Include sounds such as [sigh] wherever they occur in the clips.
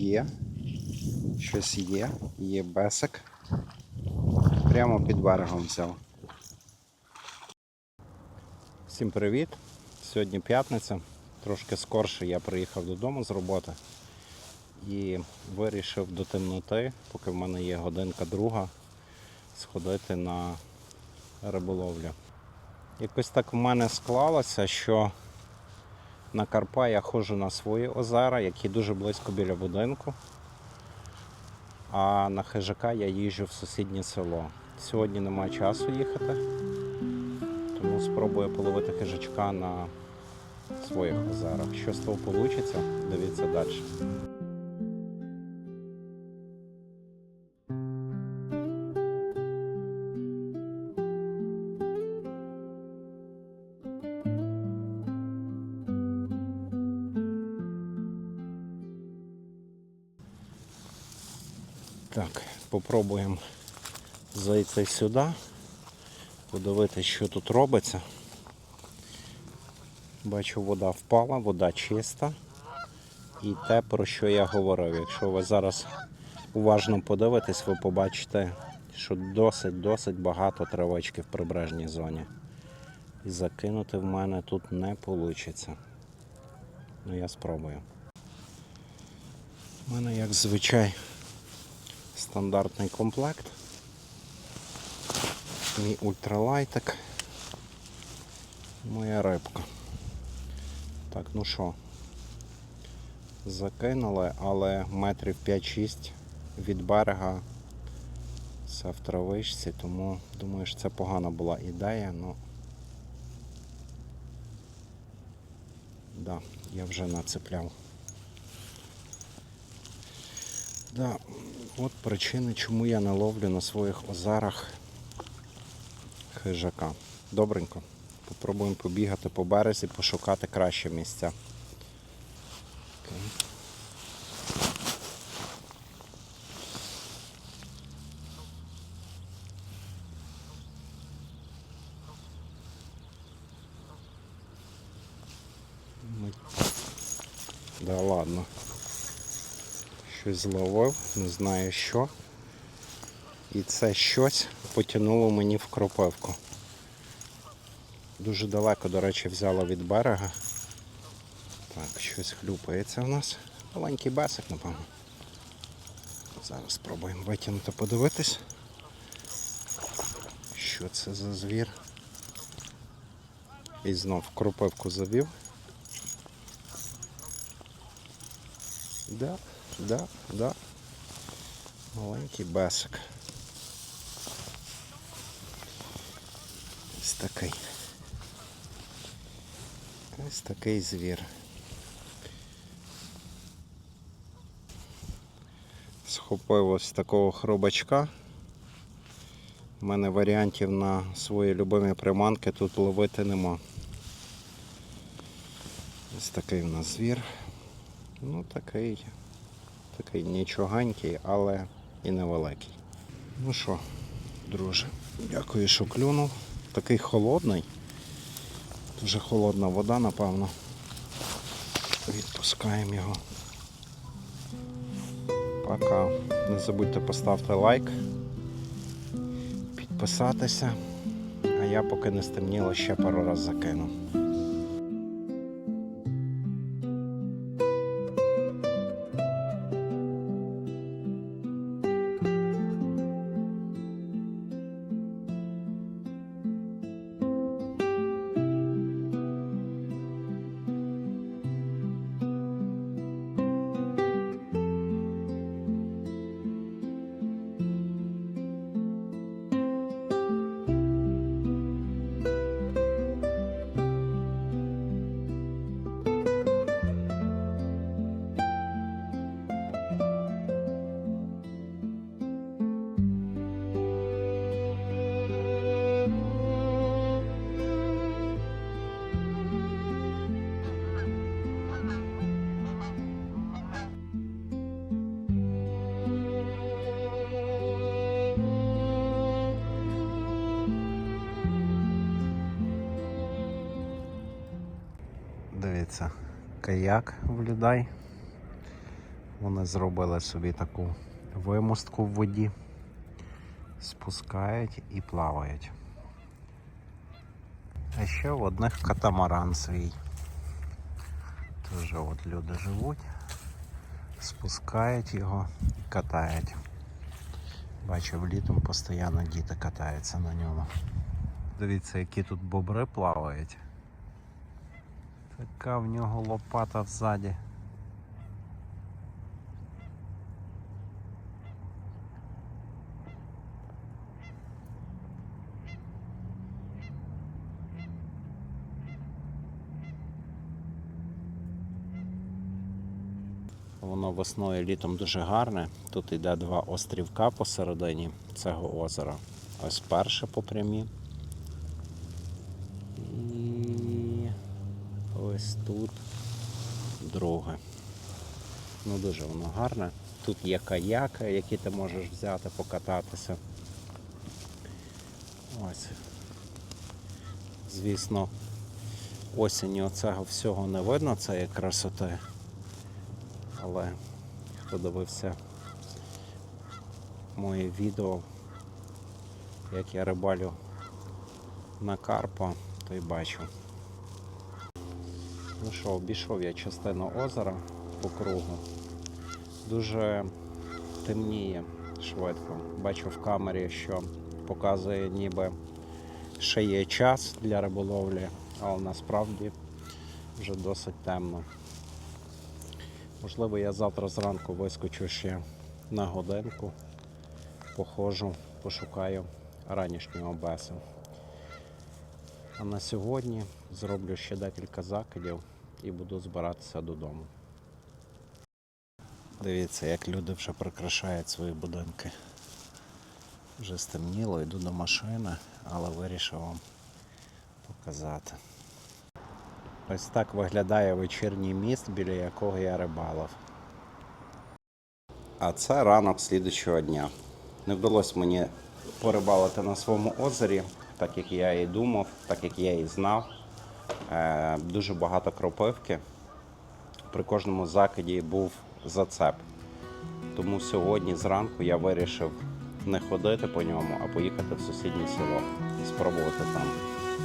є. Щось є. Є бесик. Прямо під берегом взяв. Всім привіт! Сьогодні п'ятниця. Трошки скорше я приїхав додому з роботи і вирішив до темноти, поки в мене є годинка друга, сходити на риболовлю. Якось так в мене склалося, що на Карпа я ходжу на свої озера, які дуже близько біля будинку. А на хижака я їжджу в сусіднє село. Сьогодні немає часу їхати, тому спробую половити хижачка на своїх озерах. Що з того вийде, дивіться далі. Так, попробуємо зайти сюди, подивитися, що тут робиться. Бачу, вода впала, вода чиста. І те, про що я говорив. Якщо ви зараз уважно подивитесь, ви побачите, що досить-досить багато травички в прибережній зоні. І закинути в мене тут не вийде. Ну я спробую. У мене, як звичай, стандартний комплект. Мій ультралайтик. Моя рибка. Так, ну що, закинули, але метрів 5-6 від берега це в травичці, тому думаю, що це погана була ідея, ну да, я вже нацепляв. Да, от причини, чому я не ловлю на своїх озерах хижака. Добренько. Попробуємо побігати по березі, пошукати краще місця. Да ладно. Щось зловив, не знаю що. І це щось потягнуло мені в кропивку. Дуже далеко, до речі, взяло від берега. Так, щось хлюпається в нас. Маленький басик, напевно. Зараз спробуємо витягнути, подивитись. Що це за звір? І знов кропивку завів. Да, да, да. Маленький басик. Ось такий. Ось такий звір. Схопив ось такого хробачка. У мене варіантів на свої любимі приманки тут ловити нема. Ось такий у нас звір. Ну такий, такий нічогенький, але і невеликий. Ну що, друже, дякую, що клюнув. Такий холодний. Дуже холодна вода, напевно. Відпускаємо його. Пока. Не забудьте поставити лайк, підписатися. А я поки не стемніло ще пару раз закину. Дивіться, каяк в людей. Вони зробили собі таку вимостку в воді, спускають і плавають. А ще в одних катамаран свій. Теж от люди живуть, спускають його і катають. Бачив, літом постійно діти катаються на ньому. Дивіться, які тут бобри плавають. Така в нього лопата ззаді. Воно весною і літом дуже гарне. Тут йде два острівка посередині цього озера. Ось перше по прямій. Ось тут друге. Ну дуже воно гарне. Тут є каяки, які ти можеш взяти, покататися. Ось. Звісно, осінню оцього всього не видно, цієї красоти. Але хто дивився моє відео, як я рибалю на Карпа, той бачу. Ну що, обійшов я частину озера по кругу. Дуже темніє швидко. Бачу в камері, що показує ніби ще є час для риболовлі, але насправді вже досить темно. Можливо, я завтра зранку вискочу ще на годинку, походжу, пошукаю ранішнього беса. А на сьогодні зроблю ще декілька закидів і буду збиратися додому. Дивіться, як люди вже прикрашають свої будинки. Вже стемніло, йду до машини, але вирішив вам показати. Ось так виглядає вечірній міст, біля якого я рибалив. А це ранок слідучого дня. Не вдалося мені порибалити на своєму озері, так як я і думав, так як я і знав. Е, дуже багато кропивки. При кожному закиді був зацеп. Тому сьогодні зранку я вирішив не ходити по ньому, а поїхати в сусіднє село і спробувати там.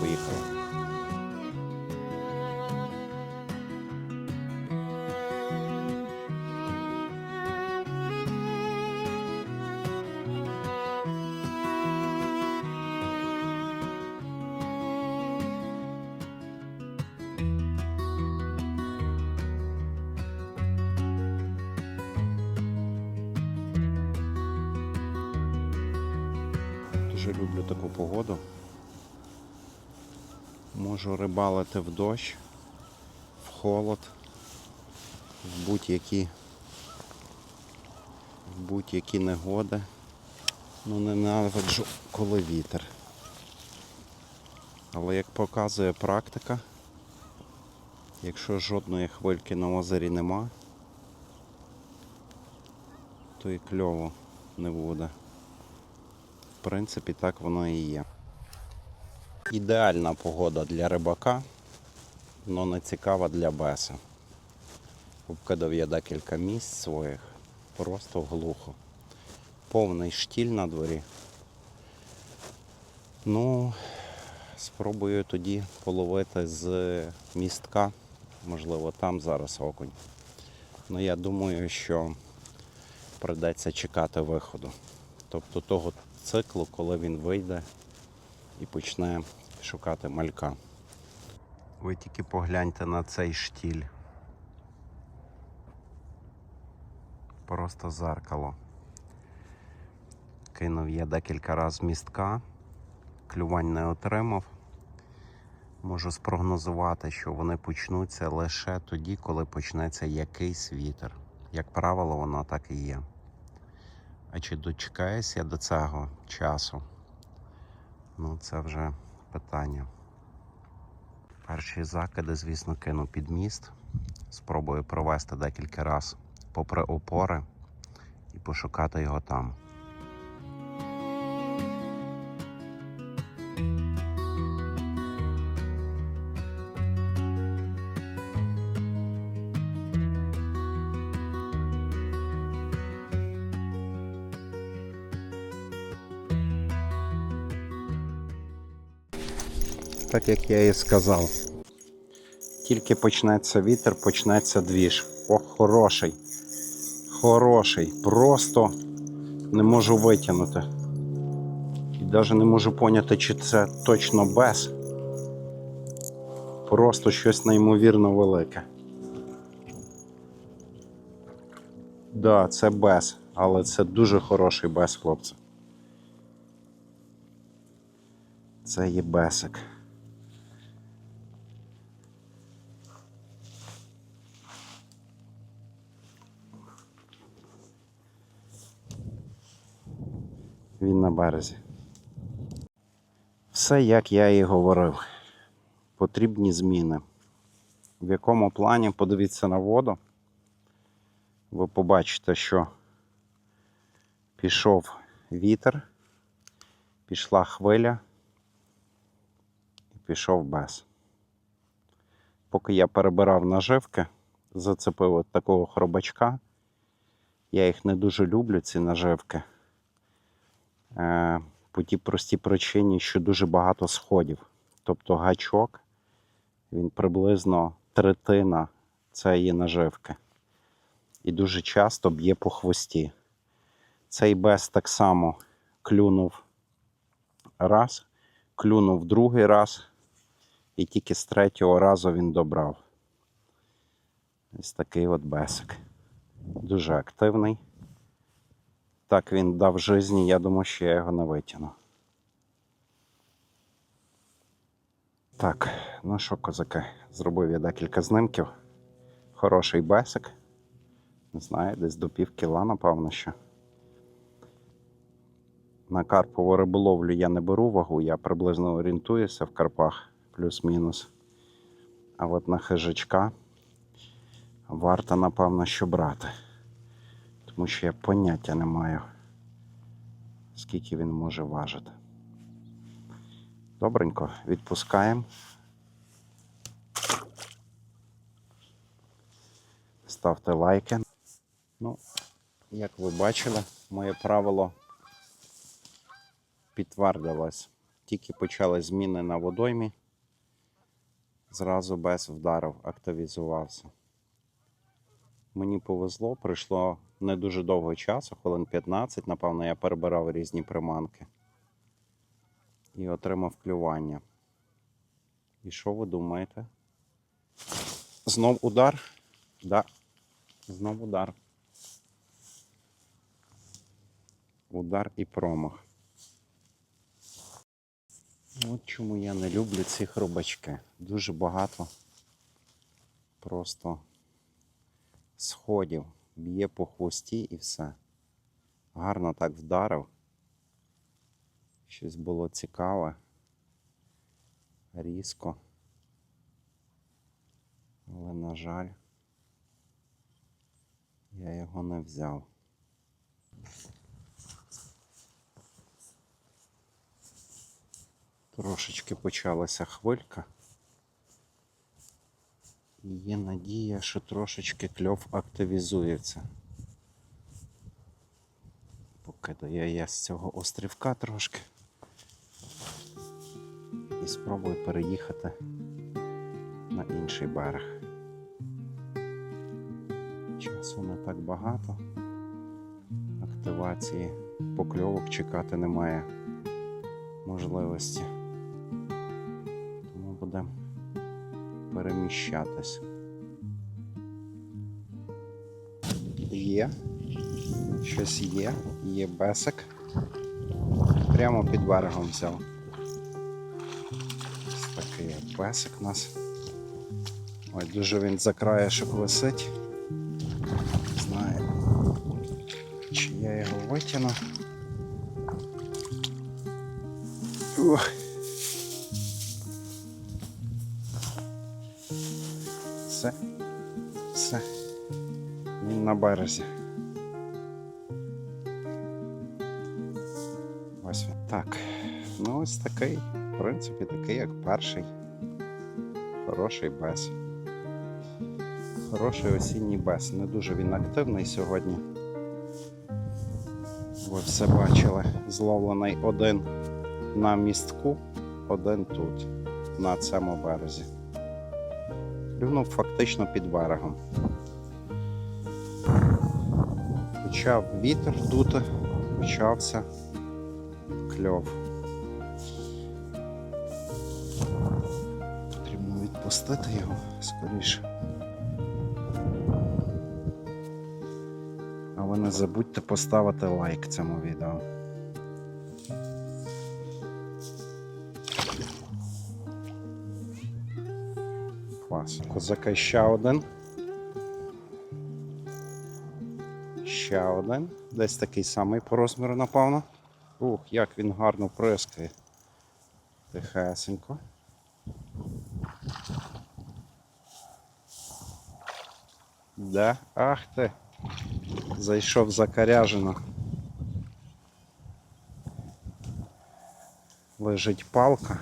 Поїхали. Дуже люблю таку погоду. Можу рибалити в дощ, в холод, в будь-які в будь-які негоди. Ну ненавиджу, коли вітер. Але як показує практика, якщо жодної хвильки на озері нема, то і кльово не буде. Принципі, так воно і є. Ідеальна погода для рибака, але не цікава для беса. Обкидав я декілька місць своїх, просто глухо. Повний штіль на дворі. Ну, спробую тоді половити з містка. Можливо, там зараз окунь. Ну я думаю, що придеться чекати виходу. Тобто того циклу, коли він вийде і почне шукати малька. Ви тільки погляньте на цей штіль. Просто зеркало. Кинув я декілька разів містка, клювань не отримав. Можу спрогнозувати, що вони почнуться лише тоді, коли почнеться якийсь вітер. Як правило, воно так і є. А чи дочекаюсь я до цього часу? Ну, це вже питання. Перші закиди, звісно, кину під міст. Спробую провести декілька разів попри опори і пошукати його там. Так як я і сказав. Тільки почнеться вітер, почнеться двіж. О, хороший. Хороший. Просто не можу витягнути. І навіть не можу поняти, чи це точно без. Просто щось неймовірно велике. Да, це без, але це дуже хороший без, хлопці. Це є бесик. Він на березі. Все як я і говорив. Потрібні зміни. В якому плані подивіться на воду. Ви побачите, що пішов вітер, пішла хвиля і пішов без. Поки я перебирав наживки, зацепив от такого хробачка. Я їх не дуже люблю, ці наживки. Е, по тій простій причині, що дуже багато сходів. Тобто гачок, він приблизно третина цієї наживки. І дуже часто б'є по хвості. Цей без так само клюнув раз, клюнув другий раз, і тільки з третього разу він добрав. Ось такий от бесик. Дуже активний. Так він дав житті, я думаю, що я його не витягну. Так, ну що, козаки, зробив я декілька знимків. Хороший бесик. Не знаю, десь до пів кіла, напевно, що. На карпову риболовлю я не беру вагу, я приблизно орієнтуюся в карпах, плюс-мінус. А от на хижачка варто, напевно, що брати. Тому що я поняття не маю, скільки він може важити. Добренько, відпускаємо. Ставте лайки. Ну, як ви бачили, моє правило підтвердилось. Тільки почали зміни на водоймі, зразу без вдарів активізувався. Мені повезло, пройшло не дуже довго часу, хвилин 15, напевно, я перебирав різні приманки і отримав клювання. І що ви думаєте? Знов удар? Да. Знов удар. Удар і промах. От чому я не люблю ці хробачки. Дуже багато просто сходів. Б'є по хвості і все. Гарно так вдарив. Щось було цікаве. Різко. Але, на жаль, я його не взяв. Трошечки почалася хвилька. І є надія, що трошечки кльов активізується. Покидаю я з цього острівка трошки. І спробую переїхати на інший берег. Часу не так багато. Активації покльовок чекати немає можливості. Переміщатись. Є. Щось є. Є бесик. Прямо під берегом взяв. Ось такий от бесик у нас. Ой, дуже він за краєшок висить. Не знаю, чи я його витягну. Ух. Все. Все. Він на березі. Ось він. Так. Ну ось такий. В принципі, такий, як перший. Хороший без. Хороший осінній без. Не дуже він активний сьогодні. Ви все бачили. Зловлений один на містку, один тут. на цьому березі. Клюнув фактично під берегом. Почав вітер дути, почався кльов. Потрібно відпустити його скоріше. А ви не забудьте поставити лайк цьому відео. Козака ще один. Ще один. Десь такий самий по розміру, напевно. Ух, як він гарно прискає. Тихесенько. Да, ах ти. Зайшов закаряжено. Лежить палка.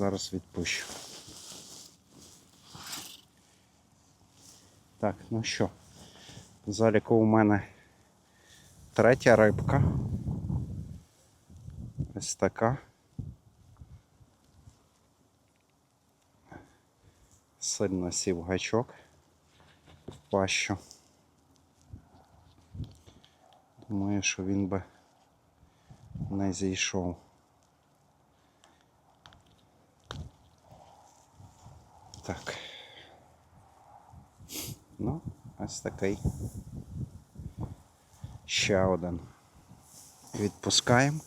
Зараз відпущу. Так, ну що, в заліку у мене третя рибка. Ось така. Сильно сів гачок в пащу. Думаю, що він би не зійшов. Так. Ну, такий. Ще один. Відпускаємо.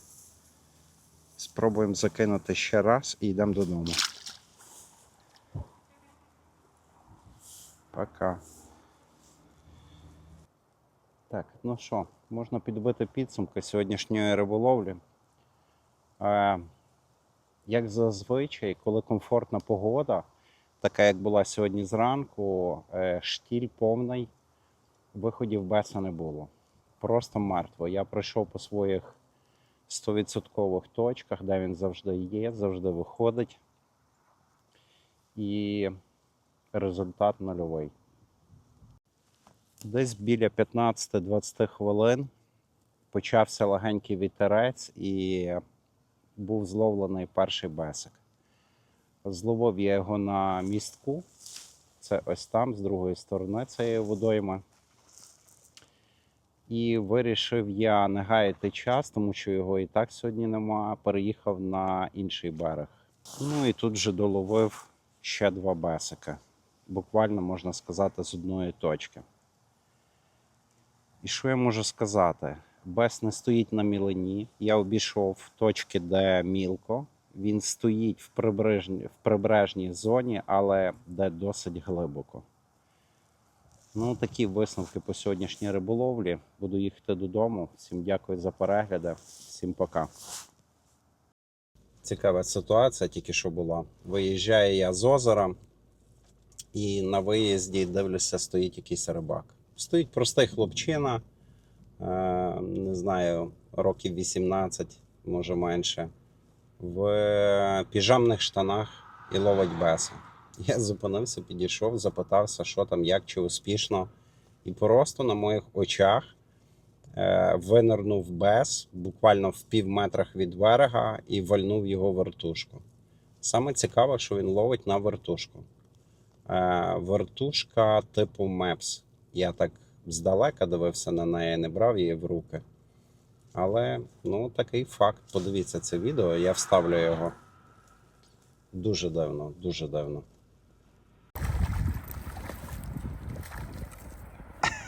Спробуємо закинути ще раз і йдемо додому. Пока. Так, ну що, можна підбити підсумки сьогоднішньої риболовлі. Е, як зазвичай, коли комфортна погода, така як була сьогодні зранку, е, штіль повний, виходів беса не було. Просто мертво. Я пройшов по своїх 100% точках, де він завжди є, завжди виходить. І результат нульовий. Десь біля 15-20 хвилин почався легенький вітерець і був зловлений перший бесик. Зловив я його на містку. Це ось там, з другої сторони цієї водойми. І вирішив я не гаяти час, тому що його і так сьогодні нема. Переїхав на інший берег. Ну і тут вже доловив ще два бесика. Буквально можна сказати, з одної точки. І що я можу сказати? Бес не стоїть на мілині. Я обійшов точки, де мілко. Він стоїть в прибережній, в прибережній зоні, але де досить глибоко. Ну, такі висновки по сьогоднішній риболовлі. Буду їхати додому. Всім дякую за перегляди. Всім пока. Цікава ситуація тільки що була. Виїжджаю я з озера, і на виїзді дивлюся, стоїть якийсь рибак. Стоїть простий хлопчина, е, не знаю, років 18, може менше, в піжамних штанах і ловить беса. [laughs] Я зупинився, підійшов, запитався, що там, як чи успішно. І просто на моїх очах е, винирнув бес буквально в пів метрах від берега і вальнув його вертушку. Саме цікаве, що він ловить на вертушку. Е, вертушка типу Мепс. Я так здалека дивився на неї, не брав її в руки. Але ну, такий факт. Подивіться це відео, я вставлю його. Дуже дивно, дуже дивно.